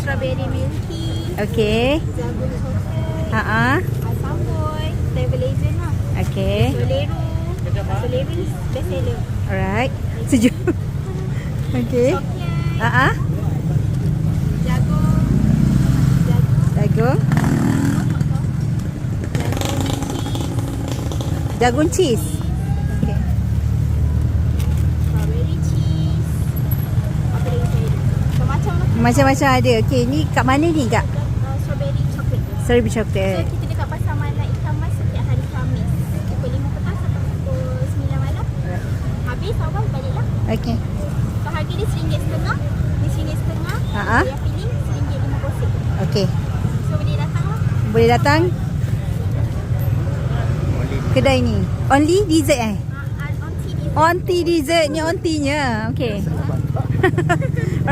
strawberry milky, coklat, Ha ah. asam boy, travelation lah. Okay. Solero. Solero best seller. Alright. Sejuk. Okay. Coklat, Ha ah. Jagung. jagung Jagung cheese, cheese. Okay. strawberry cheese. Apa lagi saya ada? Macam-macam ada. Okay, ni kat mana ni kak? Uh, strawberry chocolate. Strawberry So chocolate. kita dekat Pasar Malak Ikan Mas setiap hari Khamis. Pukul 5 petang sampai pukul 9 malam. Habis awal baliklah. Okay. So harga dia RM1.5. Ni RM1.5. Ha, ha. Yang pilih RM1.50. Okay. So boleh datang lah. Boleh datang kedai ni. Only dessert eh? On TV. Onti dessert ni ontinya. Okay.